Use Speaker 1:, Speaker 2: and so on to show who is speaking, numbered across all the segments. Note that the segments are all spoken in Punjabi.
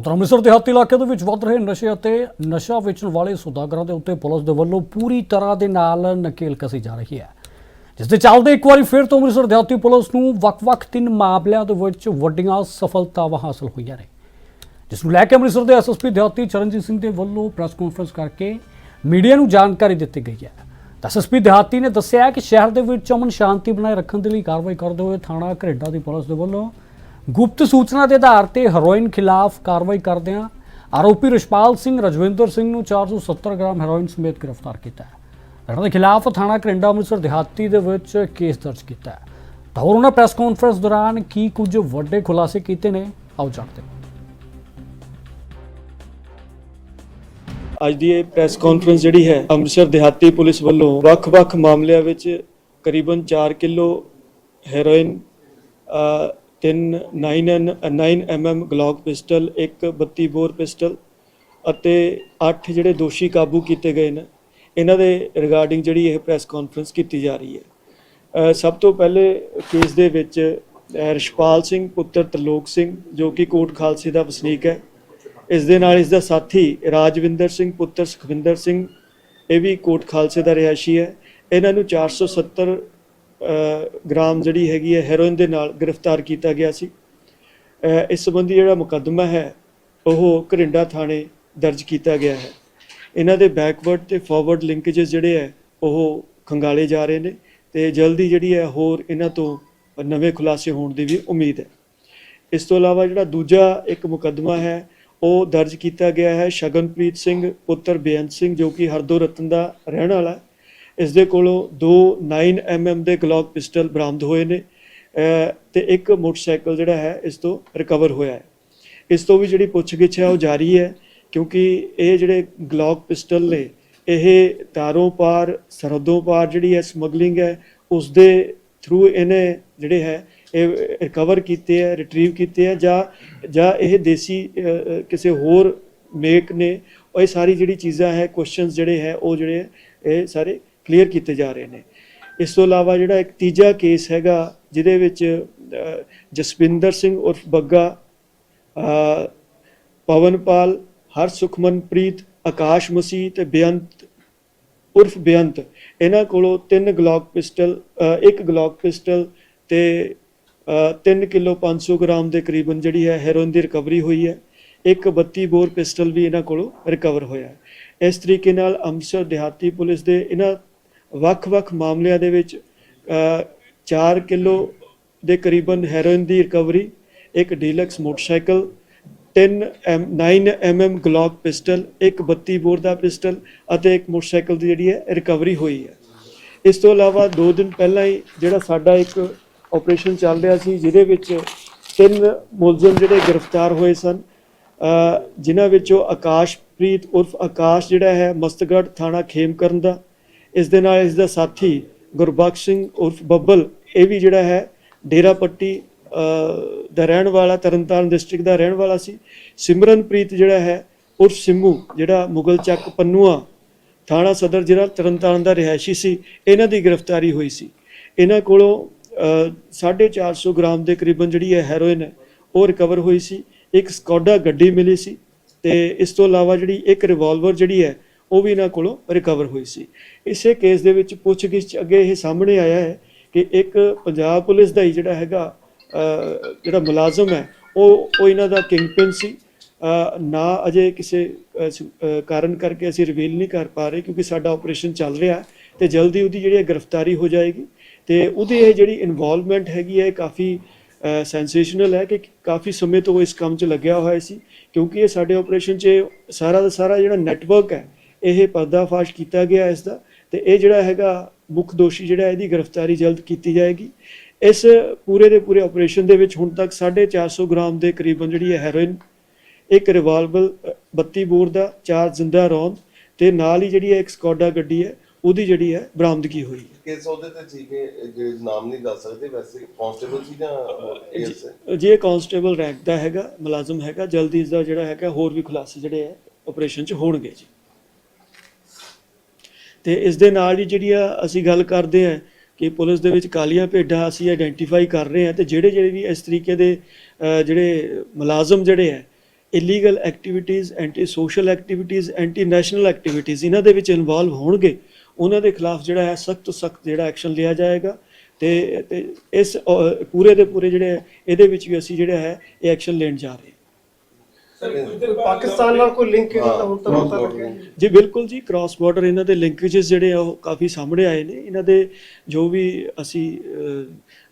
Speaker 1: ਤਾਂ ਅੰਮ੍ਰਿਤਸਰ ਦਿਹਾਤੀ ਇਲਾਕੇ ਦੇ ਵਿੱਚ ਵੱਧ ਰਹੇ ਨਸ਼ੇ ਅਤੇ ਨਸ਼ਾ ਵੇਚਣ ਵਾਲੇ ਸੁਦਾਗਰਾਂ ਦੇ ਉੱਤੇ ਪੁਲਿਸ ਦੇ ਵੱਲੋਂ ਪੂਰੀ ਤਰ੍ਹਾਂ ਦੇ ਨਾਲ ਨਕੇਲ ਕਸੀ ਜਾ ਰਹੀ ਹੈ। ਜਿਸ ਦੇ ਚੱਲਦੇ ਇੱਕ ਵਾਰੀ ਫਿਰ ਤੋਂ ਅੰਮ੍ਰਿਤਸਰ ਦਿਹਾਤੀ ਪੁਲਿਸ ਨੂੰ ਵੱਖ-ਵੱਖ ਤਿੰਨ ਮਾਮਲਿਆਂ ਦੇ ਵਿੱਚ ਵੱਡੀਆਂ ਸਫਲਤਾਵਾਂ ਹਾਸਲ ਹੋਈਆਂ ਨੇ। ਜਿਸ ਨੂੰ ਲੈ ਕੇ ਅੰਮ੍ਰਿਤਸਰ ਦੇ ਐਸਐਸਪੀ ਦਿਹਾਤੀ ਚਰਨਜੀਤ ਸਿੰਘ ਦੇ ਵੱਲੋਂ ਪ੍ਰੈਸ ਕਾਨਫਰੰਸ ਕਰਕੇ ਮੀਡੀਆ ਨੂੰ ਜਾਣਕਾਰੀ ਦਿੱਤੀ ਗਈ ਹੈ। ਤਾਂ ਐਸਐਸਪੀ ਦਿਹਾਤੀ ਨੇ ਦੱਸਿਆ ਕਿ ਸ਼ਹਿਰ ਦੇ ਵਿੱਚ ਅਮਨ ਸ਼ਾਂਤੀ ਬਣਾਏ ਰੱਖਣ ਦੇ ਲਈ ਕਾਰਵਾਈ ਕਰਦੇ ਹੋਏ ਥਾਣਾ ਘਰੇਡਾ ਦੀ ਪੁਲਿਸ ਦੇ ਵੱਲੋਂ ਗੁਪਤ ਸੂਚਨਾ ਦੇ ਆਧਾਰ ਤੇ ਹੈਰੋਇਨ ਖਿਲਾਫ ਕਾਰਵਾਈ ਕਰਦਿਆਂ ਆਰੋਪੀ ਰਿਸ਼ਪਾਲ ਸਿੰਘ ਰਜਵਿੰਦਰ ਸਿੰਘ ਨੂੰ 470 ਗ੍ਰਾਮ ਹੈਰੋਇਨ ਸਮੇਤ ਗ੍ਰਿਫਤਾਰ ਕੀਤਾ ਹੈ। ਇਹਨਾਂ ਦੇ ਖਿਲਾਫ ਥਾਣਾ ਘਰਿੰਡਾ ਅੰਮ੍ਰਿਤਸਰ ਦਿਹਾਤੀ ਦੇ ਵਿੱਚ ਕੇਸ ਦਰਜ ਕੀਤਾ ਹੈ। ਤਾਂ ਹੋਰ ਉਹਨਾਂ ਪ੍ਰੈਸ ਕਾਨਫਰੰਸ ਦੌਰਾਨ ਕੀ ਕੁਝ ਵੱਡੇ ਖੁਲਾਸੇ ਕੀਤੇ ਨੇ, ਆਓ ਜਾਣਦੇ ਹਾਂ।
Speaker 2: ਅੱਜ ਦੀ ਇਹ ਪ੍ਰੈਸ ਕਾਨਫਰੰਸ ਜਿਹੜੀ ਹੈ, ਅੰਮ੍ਰਿਤਸਰ ਦਿਹਾਤੀ ਪੁਲਿਸ ਵੱਲੋਂ ਵੱਖ-ਵੱਖ ਮਾਮਲਿਆਂ ਵਿੱਚ ਕਰੀਬਨ 4 ਕਿਲੋ ਹੈਰੋਇਨ ਤਿੰਨ 9 9 mm ਗਲੌਕ ਪਿਸਟਲ ਇੱਕ 32 ਬੋਰ ਪਿਸਟਲ ਅਤੇ 8 ਜਿਹੜੇ ਦੋਸ਼ੀ ਕਾਬੂ ਕੀਤੇ ਗਏ ਨੇ। ਇਹਨਾਂ ਦੇ ਰਿਗਾਰਡਿੰਗ ਜਿਹੜੀ ਇਹ ਪ੍ਰੈਸ ਕਾਨਫਰੰਸ ਕੀਤੀ ਜਾ ਰਹੀ ਹੈ। ਸਭ ਤੋਂ ਪਹਿਲੇ ਕੇਸ ਦੇ ਵਿੱਚ ਅ, ਰਿਸ਼ਪਾਲ ਸਿੰਘ ਪੁੱਤਰ ਤਰਲੋਕ ਸਿੰਘ ਜੋ ਕਿ ਕੋਟ ਖਾਲਸੇ ਦਾ ਵਸਨੀਕ ਹੈ। ਇਸ ਦੇ ਨਾਲ ਇਸ ਦਾ ਸਾਥੀ ਰਾਜਵਿੰਦਰ ਸਿੰਘ ਪੁੱਤਰ ਸੁਖਵਿੰਦਰ ਸਿੰਘ ਇਹ ਵੀ ਕੋਟ ਖਾਲਸੇ ਦਾ ਰਿਹਾਇਸ਼ੀ ਹੈ। ਇਹਨਾਂ ਨੂੰ 470 ਅ, ਗ੍ਰਾਮ ਜਿਹੜੀ ਹੈਗੀ ਹੈ ਹੈਰੋਇਨ ਦੇ ਨਾਲ ਗ੍ਰਿਫਤਾਰ ਕੀਤਾ ਗਿਆ ਸੀ। ਇਸ ਸੰਬੰਧੀ ਜਿਹੜਾ ਮੁਕੱਦਮਾ ਹੈ, ਉਹ ਘਰਿੰਡਾ ਥਾਣੇ ਦਰਜ ਕੀਤਾ ਗਿਆ ਹੈ। ਇਹਨਾਂ ਦੇ ਬੈਕਵਰਡ ਤੇ ਫਾਰਵਰਡ ਲਿੰਕੇजेस ਜਿਹੜੇ ਹੈ, ਉਹ ਖੰਗਾਲੇ ਜਾ ਰਹੇ ਨੇ ਤੇ ਜਲਦੀ ਜਿਹੜੀ ਹੈ, ਹੋਰ ਇਹਨਾਂ ਤੋਂ ਨਵੇਂ ਖੁਲਾਸੇ ਹੋਣ ਦੀ ਵੀ ਉਮੀਦ ਹੈ। ਇਸ ਤੋਂ ਇਲਾਵਾ ਜਿਹੜਾ ਦੂਜਾ ਇੱਕ ਮੁਕੱਦਮਾ ਹੈ, ਉਹ ਦਰਜ ਕੀਤਾ ਗਿਆ ਹੈ ਸ਼ਗਨਪ੍ਰੀਤ ਸਿੰਘ, ਪੁੱਤਰ ਬੇਅੰਤ ਸਿੰਘ, ਜੋ ਕਿ ਹਰਦੋ ਰਤਨ ਦਾ ਰਹਿਣ ਵਾਲਾ ਇਸ ਦੇ ਕੋਲੋਂ ਦੋ 9 mm ਦੇ ਗਲੌਕ ਪਿਸਟਲ ਬਰਾਮਦ ਹੋਏ ਨੇ, ਅਹ, ਤੇ ਇੱਕ ਮੋਟਰਸਾਈਕਲ ਜਿਹੜਾ ਹੈ, ਇਸ ਤੋਂ ਰਿਕਵਰ ਹੋਇਆ ਹੈ। ਇਸ ਤੋਂ ਵੀ ਜਿਹੜੀ ਪੁੱਛਗਿੱਛ ਹੈ, ਉਹ ਜਾਰੀ ਹੈ, ਕਿਉਂਕਿ ਇਹ ਜਿਹੜੇ ਗਲੌਕ ਪਿਸਟਲ ਨੇ, ਇਹ ਤਾਰੋਂ ਪਾਰ, ਸਰਹੱਦੋਂ ਪਾਰ ਜਿਹੜੀ ਹੈ ਸਮਗਲਿੰਗ ਹੈ, ਉਸ ਦੇ ਥਰੂ ਇਹਨੇ ਜਿਹੜੇ ਹੈ, ਇਹ ਰਿਕਵਰ ਕੀਤੇ ਹੈ ਰਿਟਰੀਵ ਕੀਤੇ ਹੈ, ਜਾਂ ਜਾਂ ਇਹ ਦੇਸੀ ਕਿਸੇ ਹੋਰ ਮੇਕ ਨੇ ਉਹ ਇਹ ਸਾਰੀ ਜਿਹੜੀ ਚੀਜ਼ਾਂ ਹੈ ਕੁਐਸਚਨਸ ਜਿਹੜੇ ਹੈ, ਉਹ ਜਿਹੜੇ ਇਹ ਸਾਰੇ ਕਲੀਅਰ ਕੀਤੇ ਜਾ ਰਹੇ ਨੇ। ਇਸ ਤੋਂ ਇਲਾਵਾ ਜਿਹੜਾ ਇੱਕ ਤੀਜਾ ਕੇਸ ਹੈਗਾ ਜਿਹਦੇ ਵਿੱਚ ਜਸਵਿੰਦਰ ਸਿੰਘ ਉਰਫ ਬੱਗਾ ਅ, ਪਵਨਪਾਲ ਹਰ ਸੁਖਮਨਪ੍ਰੀਤ ਆਕਾਸ਼ ਮਸੀਹ ਤੇ ਬੇਅੰਤ ਉਰਫ ਬੇਅੰਤ ਇਹਨਾਂ ਕੋਲੋਂ ਤਿੰਨ ਗਲੌਕ ਪਿਸਟਲ ਇੱਕ ਗਲੌਕ ਪਿਸਟਲ ਤੇ 3 ਕਿਲੋ 500 ਗ੍ਰਾਮ ਦੇ ਕਰੀਬਨ ਜਿਹੜੀ ਹੈ ਹੈਰੋਇਨ ਦੀ ਰਿਕਵਰੀ ਹੋਈ ਹੈ। ਇੱਕ 32 ਬੋਰ ਪਿਸਟਲ ਵੀ ਇਹਨਾਂ ਕੋਲੋਂ ਰਿਕਵਰ ਹੋਇਆ ਹੈ। ਇਸ ਤਰੀਕੇ ਨਾਲ ਅੰਮ੍ਰਿਤਸਰ ਦਿਹਾਤੀ ਪੁਲਿਸ ਦੇ ਇਹਨਾਂ ਵੱਖ-ਵੱਖ ਮਾਮਲਿਆਂ ਦੇ ਵਿੱਚ 4 ਕਿਲੋ ਦੇ ਕਰੀਬਨ ਹੈਰੋਇਨ ਦੀ ਰਿਕਵਰੀ, ਇੱਕ deluxe motorcycle 10 M 9 mm Glock pistol, ਇੱਕ 32 ਬੋਰ ਦਾ ਪਿਸਟਲ ਅਤੇ ਇੱਕ ਮੋਟਰਸਾਈਕਲ ਦੀ ਜਿਹੜੀ ਹੈ, ਰਿਕਵਰੀ ਹੋਈ ਹੈ। ਇਸ ਤੋਂ ਇਲਾਵਾ 2 ਦਿਨ ਪਹਿਲਾਂ ਹੀ ਜਿਹੜਾ ਸਾਡਾ ਇੱਕ ਆਪਰੇਸ਼ਨ ਚੱਲ ਰਿਹਾ ਸੀ, ਜਿਹਦੇ ਵਿੱਚ ਤਿੰਨ ਮੁਲਜ਼ਮ ਜਿਹੜੇ ਗ੍ਰਿਫਤਾਰ ਹੋਏ ਸਨ ਜਿਨ੍ਹਾਂ ਵਿੱਚੋਂ ਆਕਾਸ਼ਪ੍ਰੀਤ ਉਰਫ ਆਕਾਸ਼ ਜਿਹੜਾ ਹੈ ਮਸਤਗੜ ਥਾਣਾ ਖੇਮਕਰਨ ਦਾ ਇਸ ਦੇ ਨਾਲ ਇਸ ਦਾ ਸਾਥੀ ਗੁਰਬਖਸ਼ ਸਿੰਘ ਉਰਫ ਬੱਬਲ ਇਹ ਵੀ ਜਿਹੜਾ ਹੈ ਡੇਰਾ ਪੱਟੀ ਦਾ ਰਹਿਣ ਵਾਲਾ ਤਰਨਤਾਰਨ ਡਿਸਟ੍ਰਿਕਟ ਦਾ ਰਹਿਣ ਵਾਲਾ ਸੀ। ਸਿਮਰਨਪ੍ਰੀਤ ਜਿਹੜਾ ਹੈ ਉਰਫ ਸਿੰਮੂ ਜਿਹੜਾ ਮੁਗਲ ਚੱਕ ਪੰਨੂਆ ਥਾਣਾ ਸਦਰ ਜ਼ਿਲ੍ਹਾ ਤਰਨਤਾਰਨ ਦਾ ਰਿਹਾਇਸ਼ੀ ਸੀ ਇਹਨਾਂ ਦੀ ਗ੍ਰਿਫਤਾਰੀ ਹੋਈ ਸੀ। ਇਹਨਾਂ ਕੋਲੋਂ ਅ, 450 ਗ੍ਰਾਮ ਦੇ ਕਰੀਬਨ ਜਿਹੜੀ ਹੈ ਹੈਰੋਇਨ ਹੈ ਉਹ ਰਿਕਵਰ ਹੋਈ ਸੀ। ਇੱਕ ਸਕੋਡਾ ਗੱਡੀ ਮਿਲੀ ਸੀ ਤੇ ਇਸ ਤੋਂ ਇਲਾਵਾ ਜਿਹੜੀ ਇੱਕ ਰਿਵਾਲਵਰ ਜਿਹੜੀ ਹੈ ਉਹ ਵੀ ਇਹਨਾਂ ਕੋਲੋਂ ਰਿਕਵਰ ਹੋਈ ਸੀ। ਇਸੇ ਕੇਸ ਦੇ ਵਿੱਚ ਪੁੱਛਗਿੱਛ ਅੱਗੇ ਇਹ ਸਾਹਮਣੇ ਆਇਆ ਹੈ ਕਿ ਇੱਕ ਪੰਜਾਬ ਪੁਲਿਸ ਦਾ ਹੀ ਜਿਹੜਾ ਹੈਗਾ ਜਿਹੜਾ ਮੁਲਾਜ਼ਮ ਹੈ, ਉਹ ਉਹ ਇਹਨਾਂ ਦਾ ਕਿੰਗਪਿਨ ਸੀ। ਨਾ ਅਜੇ ਕਿਸੇ ਕਾਰਨ ਕਰਕੇ ਅਸੀਂ ਰਿਵੀਲ ਨਹੀਂ ਕਰ ਪਾ ਰਹੇ ਕਿਉਂਕਿ ਸਾਡਾ ਆਪਰੇਸ਼ਨ ਚੱਲ ਰਿਹਾ ਹੈ ਤੇ ਜਲਦੀ ਉਹਦੀ ਜਿਹੜੀ ਹੈ ਗ੍ਰਿਫਤਾਰੀ ਹੋ ਜਾਏਗੀ ਤੇ ਉਹਦੀ ਇਹ ਜਿਹੜੀ ਇਨਵੋਲਵਮੈਂਟ ਹੈਗੀ ਹੈ ਇਹ ਕਾਫੀ ਸੈਂਸੇਸ਼ਨਲ ਹੈ ਕਿ ਕਾਫੀ ਸਮੇਂ ਤੋਂ ਉਹ ਇਸ ਕੰਮ 'ਚ ਲੱਗਿਆ ਹੋਇਆ ਸੀ ਕਿਉਂਕਿ ਇਹ ਸਾਡੇ ਆਪਰੇਸ਼ਨ 'ਚ ਸਾਰਾ ਦਾ ਸਾਰਾ ਜਿਹੜਾ ਨੈਟਵਰਕ ਹੈ ਇਹ ਪਰਦਾਫਾਸ਼ ਕੀਤਾ ਗਿਆ ਇਸ ਦਾ ਤੇ ਇਹ ਜਿਹੜਾ ਹੈਗਾ ਮੁੱਖ ਦੋਸ਼ੀ ਜਿਹੜਾ ਇਹਦੀ ਗ੍ਰਿਫਤਾਰੀ ਜਲਦ ਕੀਤੀ ਜਾਏਗੀ। ਇਸ ਪੂਰੇ ਦੇ ਪੂਰੇ ਆਪਰੇਸ਼ਨ ਦੇ ਵਿੱਚ ਹੁਣ ਤੱਕ 450 ਗ੍ਰਾਮ ਦੇ ਕਰੀਬਨ ਜਿਹੜੀ ਹੈ ਹੈਰੋਇਨ ਇੱਕ ਰਿਵਾਲਵਰ ਅ, 32 ਬੋਰ ਦਾ ਚਾਰ ਜ਼ਿੰਦਾ ਰੌਂਦ ਤੇ ਨਾਲ ਹੀ ਜਿਹੜੀ ਹੈ ਇੱਕ ਸਕੋਡਾ ਗੱਡੀ ਹੈ ਉਹਦੀ ਜਿਹੜੀ ਹੈ ਬਰਾਮਦਗੀ ਹੋਈ ਹੈ।
Speaker 3: ਕਿਸ ਉਹਦੇ ਤੇ ਸੀ ਕਿ ਜੇ ਨਾਮ ਨਹੀਂ ਦੱਸ ਸਕਦੇ ਵੈਸੇ ਕਾਂਸਟੇਬਲ ਸੀ ਜਾਂ
Speaker 2: ਜੇ ਕਾਂਸਟੇਬਲ ਰੈਂਕ ਦਾ ਹੈਗਾ ਮੁਲਾਜ਼ਮ ਹੈਗਾ ਜਲਦੀ ਇਸ ਦਾ ਜਿਹੜਾ ਹੈਗਾ ਹੋਰ ਵੀ ਖੁਲਾਸੇ ਜਿਹੜੇ ਹੈ ਆਪਰੇਸ਼ਨ 'ਚ ਹੋਣਗੇ ਜੀ। ਤੇ ਇਸ ਦੇ ਨਾਲ ਹੀ ਜਿਹੜੀ ਆ ਅਸੀਂ ਗੱਲ ਕਰਦੇ ਆ ਕਿ ਪੁਲਿਸ ਦੇ ਵਿੱਚ ਕਾਲੀਆਂ ਭੇਡਾਂ ਅਸੀਂ ਆਇਡੈਂਟੀਫਾਈ ਕਰ ਰਹੇ ਹਾਂ ਤੇ ਜਿਹੜੇ ਜਿਹੜੇ ਵੀ ਇਸ ਤਰੀਕੇ ਦੇ ਜਿਹੜੇ ਮੁਲਾਜ਼ਮ ਜਿਹੜੇ ਹੈ illegal activities anti social activities anti national activities ਇਹਨਾਂ ਦੇ ਵਿੱਚ ਇਨਵੋਲਵ ਹੋਣਗੇ, ਉਹਨਾਂ ਦੇ ਖਿਲਾਫ ਜਿਹੜਾ ਹੈ ਸਖਤ ਤੋਂ ਸਖਤ ਜਿਹੜਾ ਐਕਸ਼ਨ ਲਿਆ ਜਾਏਗਾ ਤੇ ਇਸ ਪੂਰੇ ਦੇ ਪੂਰੇ ਜਿਹੜੇ ਇਹਦੇ ਵਿੱਚ ਵੀ ਅਸੀਂ ਜਿਹੜਾ ਹੈ, ਇਹ ਐਕਸ਼ਨ ਲੈਣ ਜਾ ਰਹੇ
Speaker 4: ਪਾਕਿਸਤਾਨ ਨਾਲ ਕੋਈ ਲਿੰਕ ਇਹਨਾਂ ਦਾ ਹੁਣ ਤੱਕ ਪਤਾ ਲੱਗਿਆ
Speaker 3: link।
Speaker 2: ਜੀ ਬਿਲਕੁਲ ਜੀ ਕ੍ਰਾਸ ਬਾਰਡਰ ਇਹਨਾਂ ਦੇ ਲਿੰਕੇजेस ਜਿਹੜੇ ਆ ਉਹ ਕਾਫੀ ਸਾਹਮਣੇ ਆਏ ਨੇ ਇਹਨਾਂ ਦੇ ਜੋ ਵੀ ਅਸੀਂ ਅਹ,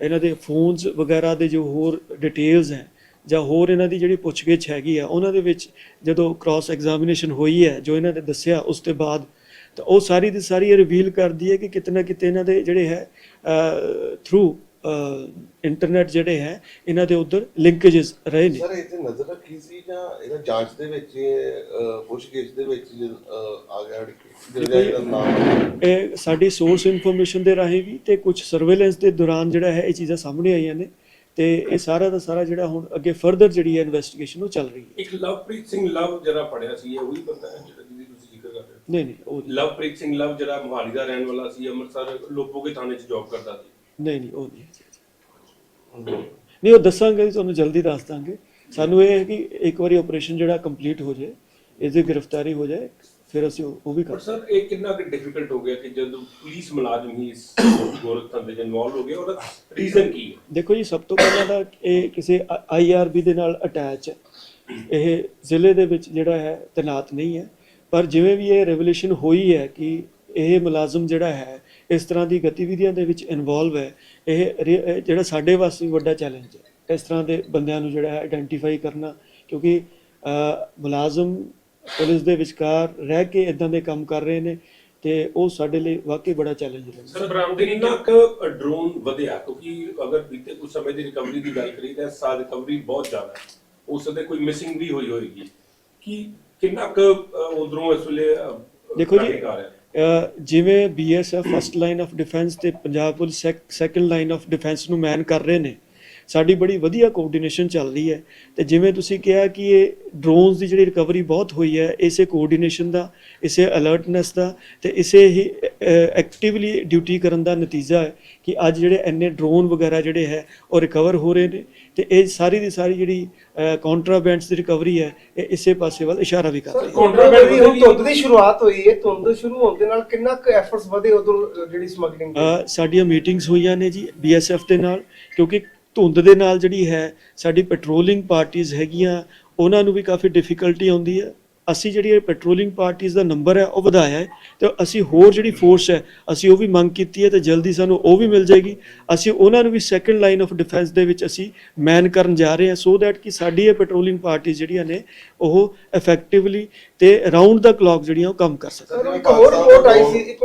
Speaker 2: ਇਹਨਾਂ ਦੇ ਫੋਨਸ ਵਗੈਰਾ ਦੇ ਜੋ ਹੋਰ ਡਿਟੇਲਸ ਹੈ ਜਾਂ ਹੋਰ ਇਹਨਾਂ ਦੀ ਜਿਹੜੀ ਪੁੱਛਗਿੱਛ ਹੈਗੀ ਆ ਉਹਨਾਂ ਦੇ ਵਿੱਚ ਜਦੋਂ ਕ੍ਰਾਸ ਐਗਜ਼ਾਮੀਨੇਸ਼ਨ ਹੋਈ ਹੈ ਜੋ ਇਹਨਾਂ ਨੇ ਦੱਸਿਆ ਉਸ ਤੋਂ ਬਾਅਦ ਤਾਂ ਉਹ ਸਾਰੀ ਦੀ ਸਾਰੀ ਇਹ ਰਿਵੀਲ ਕਰਦੀ ਹੈ ਕਿ ਕਿਤਨਾ ਕਿਤੇ ਇਹਨਾਂ ਦੇ ਜਿਹੜੇ ਹੈ ਥਰੂ ਇੰਟਰਨੈਟ ਜਿਹੜੇ ਹੈ ਇਹਨਾਂ ਦੇ ਉਧਰ ਲਿੰਕੇजेस ਰਹੇ ਨੇ।
Speaker 3: ਸਰ ਇਹ ਤੇ ਨਜ਼ਰ ਰੱਖੀ ਸੀ ਜਾਂ ਇਹਦਾ ਜਾਂਚ ਦੇ ਵਿੱਚ ਇਹ ਪੁੱਛਗਿੱਛ ਦੇ ਵਿੱਚ ਆ ਗਿਆ ਜਿਹੜਾ ਨਾਮ?
Speaker 2: ਇਹ ਸਾਡੀ ਸੋਰਸ ਇਨਫੋਰਮੇਸ਼ਨ ਦੇ ਰਾਹੀਂ ਵੀ ਤੇ ਕੁਝ ਸਰਵੇਲੈਂਸ ਦੇ ਦੌਰਾਨ ਜਿਹੜਾ ਹੈ ਇਹ ਚੀਜ਼ਾਂ ਸਾਹਮਣੇ ਆਈਆਂ ਨੇ ਤੇ ਇਹ ਸਾਰਾ ਦਾ ਸਾਰਾ ਜਿਹੜਾ ਹੁਣ ਅੱਗੇ ਫਰਦਰ ਜਿਹੜੀ ਹੈ ਇਨਵੈਸਟੀਗੇਸ਼ਨ ਉਹ ਚੱਲ ਰਹੀ ਹੈ।
Speaker 5: ਇੱਕ ਲਵਪ੍ਰੀਤ ਸਿੰਘ ਲਵ ਜਿਹੜਾ ਪੜਿਆ ਸੀ ਇਹ ਉਹੀ ਬੰਦਾ ਹੈ ਜਿਹੜਾ ਜਿਹਦੀ ਤੁਸੀਂ ਜ਼ਿਕਰ ਕਰ ਰਹੇ ਹੋ?
Speaker 2: ਨਹੀਂ ਨਹੀਂ ਉਹ।
Speaker 5: ਲਵਪ੍ਰੀਤ ਸਿੰਘ ਲਵ ਜਿਹੜਾ ਮੋਹਾਲੀ ਦਾ ਰਹਿਣ ਵਾਲਾ ਸੀ ਅੰਮ੍ਰਿਤਸਰ ਲੋਪੋਗੇ ਥਾਣੇ 'ਚ ਜੌਬ ਕਰਦਾ ਸੀ।
Speaker 2: ਨਹੀਂ ਨਹੀਂ ਉਹ ਨਹੀਂ ਨਹੀਂ ਉਹ ਦੱਸਾਂਗੇ ਤੁਹਾਨੂੰ ਜਲਦੀ ਦੱਸ ਦਾਂਗੇ। ਸਾਨੂੰ ਇਹ ਹੈ ਕਿ ਇੱਕ ਵਾਰੀ ਆਪਰੇਸ਼ਨ ਜਿਹੜਾ ਕੰਪਲੀਟ ਹੋ ਜਾਏ ਇਹਦੀ ਗ੍ਰਿਫਤਾਰੀ ਹੋ ਜਾਏ ਫਿਰ ਅਸੀਂ ਉਹ ਵੀ ਕਰ
Speaker 5: ਪਰ ਸਰ ਇਹ ਕਿੰਨਾ ਕਿ ਡਿਫਿਕਲਟ ਹੋ ਗਿਆ ਕਿ ਜਦੋਂ ਪੁਲਿਸ ਮੁਲਾਜ਼ਮ ਹੀ ਇਸ ਗੋਰਖ ਧੰਦੇ 'ਚ ਇਨਵੋਲਵ ਹੋ ਗਿਆ ਉਹਦਾ ਰੀਜ਼ਨ ਕੀ ਹੈ?
Speaker 2: ਦੇਖੋ ਜੀ ਸਭ ਤੋਂ ਪਹਿਲਾਂ ਤਾਂ ਇਹ ਕਿਸੇ ਆਈਆਰਬੀ ਦੇ ਨਾਲ ਅਟੈਚ ਹੈ। ਇਹ ਜ਼ਿਲ੍ਹੇ ਦੇ ਵਿੱਚ ਜਿਹੜਾ ਹੈ ਤੈਨਾਤ ਨਹੀਂ ਹੈ। ਪਰ ਜਿਵੇਂ ਵੀ ਇਹ ਰੈਵੋਲੂਸ਼ਨ ਹੋਈ ਹੈ ਕਿ ਇਹ ਮੁਲਾਜ਼ਮ ਜਿਹੜਾ ਹੈ ਇਸ ਤਰ੍ਹਾਂ ਦੀ ਗਤੀਵਿਧੀਆਂ ਦੇ ਵਿੱਚ ਇਨਵੋਲਵ ਹੈ। ਇਹ ਜਿਹੜਾ ਸਾਡੇ ਵਾਸਤੇ ਵੀ ਵੱਡਾ ਚੈਲੰਜ ਹੈ। ਇਸ ਤਰ੍ਹਾਂ ਦੇ ਬੰਦਿਆਂ ਨੂੰ ਜਿਹੜਾ ਹੈ ਆਇਡੈਂਟੀਫਾਈ ਕਰਨਾ ਕਿਉਂਕਿ ਮੁਲਾਜ਼ਮ ਪੁਲਿਸ ਦੇ ਵਿਚਕਾਰ ਰਹਿ ਕੇ ਇਦਾਂ ਦੇ ਕੰਮ ਕਰ ਰਹੇ ਨੇ ਤੇ ਉਹ ਸਾਡੇ ਲਈ ਵਾਕਈ ਬੜਾ ਚੈਲੰਜ ਹੈ
Speaker 5: ਸਰ ਬਰਾਮਦਗੀ ਕਿੰਨਾ ਕੁ ਡਰੋਨ ਵਧਿਆ? ਕਿਉਂਕਿ ਅਗਰ ਬੀਤੇ ਕੁਝ ਸਮੇਂ ਦੀ ਰਿਕਵਰੀ ਦੀ ਗੱਲ ਕਰੀਏ ਤਾਂ ਸਾਲ ਰਿਕਵਰੀ ਬਹੁਤ ਜ਼ਿਆਦਾ ਹੈ। ਉਸ ਦੇ ਕੋਈ ਮਿਸਿੰਗ ਵੀ ਹੋਈ ਹੋਏਗੀ। ਕਿ ਕਿੰਨਾ ਕੁ ਉਧਰੋਂ ਇਸ ਵੇਲੇ
Speaker 2: ਦੇਖੋ ਜੀ
Speaker 5: traffic ਆ ਰਿਹਾ ਹੈ?
Speaker 2: ਜਿਵੇਂ BSF first line of defence ਤੇ Punjab police second line of defence ਨੂੰ ਮੈਨ ਕਰ ਰਹੇ ਨੇ ਸਾਡੀ ਬੜੀ ਵਧੀਆ ਕੋਆਰਡੀਨੇਸ਼ਨ ਚੱਲ ਰਹੀ ਹੈ। ਤੇ ਜਿਵੇਂ ਤੁਸੀਂ ਕਿਹਾ ਕਿ ਇਹ ਡਰੋਨਸ ਦੀ ਜਿਹੜੀ ਰਿਕਵਰੀ ਬਹੁਤ ਹੋਈ ਹੈ ਇਸੇ ਕੋਆਰਡੀਨੇਸ਼ਨ ਦਾ ਇਸੇ ਅਲਰਟਨੈਸ ਦਾ ਤੇ ਇਸੇ ਹੀ ਐਕਟਿਵਲੀ ਡਿਊਟੀ ਕਰਨ ਦਾ ਨਤੀਜਾ ਹੈ ਕਿ ਅੱਜ ਜਿਹੜੇ ਐਨੇ ਡਰੋਨ ਵਗੈਰਾ ਜਿਹੜੇ ਹੈ ਉਹ ਰਿਕਵਰ ਹੋ ਰਹੇ ਨੇ ਤੇ ਇਹ ਸਾਰੀ ਦੀ ਸਾਰੀ ਜਿਹੜੀ ਕੰਟਰਾਬੈਂਡਸ ਦੀ ਰਿਕਵਰੀ ਹੈ ਇਹ ਇਸੇ ਪਾਸੇ ਵੱਲ ਇਸ਼ਾਰਾ ਵੀ ਕਰ ਰਹੀ ਹੈ।
Speaker 4: ਕੰਟਰੋਵਰਸੀ ਦੀ ਹੁਣ ਧੁੰਦ ਦੀ ਸ਼ੁਰੂਆਤ ਹੋਈ ਹੈ ਧੁੰਦ ਸ਼ੁਰੂ ਹੋਣ ਦੇ ਨਾਲ ਕਿੰਨਾ ਕੁ ਐਫਰਟਸ ਵਧੇ ਉਦੋਂ ਜਿਹੜੀ ਸਮਗਲਿੰਗ
Speaker 2: ਸਾਡੀਆਂ ਮੀਟਿੰਗਸ ਹੋਈਆਂ ਨੇ ਜੀ ਬੀਐਸਐਫ ਦੇ ਨਾਲ ਕਿਉਂਕਿ ਧੁੰਦ ਦੇ ਨਾਲ ਜਿਹੜੀ ਹੈ, ਸਾਡੀ ਪੈਟਰੋਲਿੰਗ ਪਾਰਟੀਆਂ ਹੈਗੀਆਂ, ਉਹਨਾਂ ਨੂੰ ਵੀ ਕਾਫੀ ਡਿਫਿਕਲਟੀ ਆਉਂਦੀ ਹੈ। ਅਸੀਂ ਜਿਹੜੀ ਇਹ ਪੈਟਰੋਲਿੰਗ ਪਾਰਟੀਆਂ ਦਾ ਨੰਬਰ ਹੈ, ਉਹ ਵਧਾਇਆ ਹੈ, ਤੇ ਅਸੀਂ ਹੋਰ ਜਿਹੜੀ ਫੋਰਸ ਹੈ, ਅਸੀਂ ਉਹ ਵੀ ਮੰਗ ਕੀਤੀ ਹੈ ਤੇ ਜਲਦੀ ਸਾਨੂੰ ਉਹ ਵੀ ਮਿਲ ਜਾਏਗੀ। ਅਸੀਂ ਉਹਨਾਂ ਨੂੰ ਵੀ ਸੈਕੰਡ ਲਾਈਨ ਆਫ ਡਿਫੈਂਸ ਦੇ ਵਿੱਚ ਅਸੀਂ ਮੈਨ ਕਰਨ ਜਾ ਰਹੇ ਹਾਂ ਸੋ ਦੈਟ ਕਿ ਸਾਡੀ ਇਹ ਪੈਟਰੋਲਿੰਗ ਪਾਰਟੀਆਂ ਜਿਹੜੀਆਂ ਨੇ, ਉਹ ਇਫੈਕਟਿਵਲੀ ਤੇ ਰਾਉਂਡ ਦਾ ਕਲੌਕ ਜਿਹੜੀਆਂ, ਉਹ ਕੰਮ ਕਰ ਸਕਣ।
Speaker 4: ਇੱਕ ਹੋਰ ਰਿਪੋਰਟ ਆਈ ਸੀ, ਇੱਕ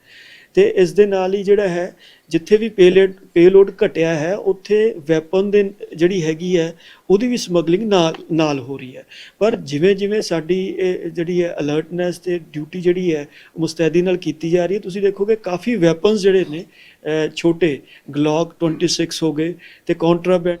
Speaker 2: ਤੇ ਇਸ ਦੇ ਨਾਲ ਹੀ ਜਿਹੜਾ ਹੈ ਜਿੱਥੇ ਵੀ ਪੇਲੋਡ ਪੇਲੋਡ ਘਟਿਆ ਹੈ ਉੱਥੇ ਵੈਪਨ ਦੇ ਜਿਹੜੀ ਹੈਗੀ ਹੈ ਉਹਦੀ ਵੀ ਸਮਗਲਿੰਗ ਨਾਲ ਨਾਲ ਹੋ ਰਹੀ ਹੈ। ਪਰ ਜਿਵੇਂ ਜਿਵੇਂ ਸਾਡੀ ਇਹ ਜਿਹੜੀ ਹੈ ਅਲਰਟਨੈਸ ਤੇ ਡਿਊਟੀ ਜਿਹੜੀ ਹੈ ਮੁਸਤੈਦੀ ਨਾਲ ਕੀਤੀ ਜਾ ਰਹੀ ਹੈ ਤੁਸੀਂ ਦੇਖੋਗੇ ਕਾਫੀ ਵੈਪਨਸ ਜਿਹੜੇ ਨੇ ਅਹ, ਛੋਟੇ ਗਲੌਕ 26 ਹੋ ਗਏ ਤੇ ਕਾਉਂਟਰਾਬੈਂਡ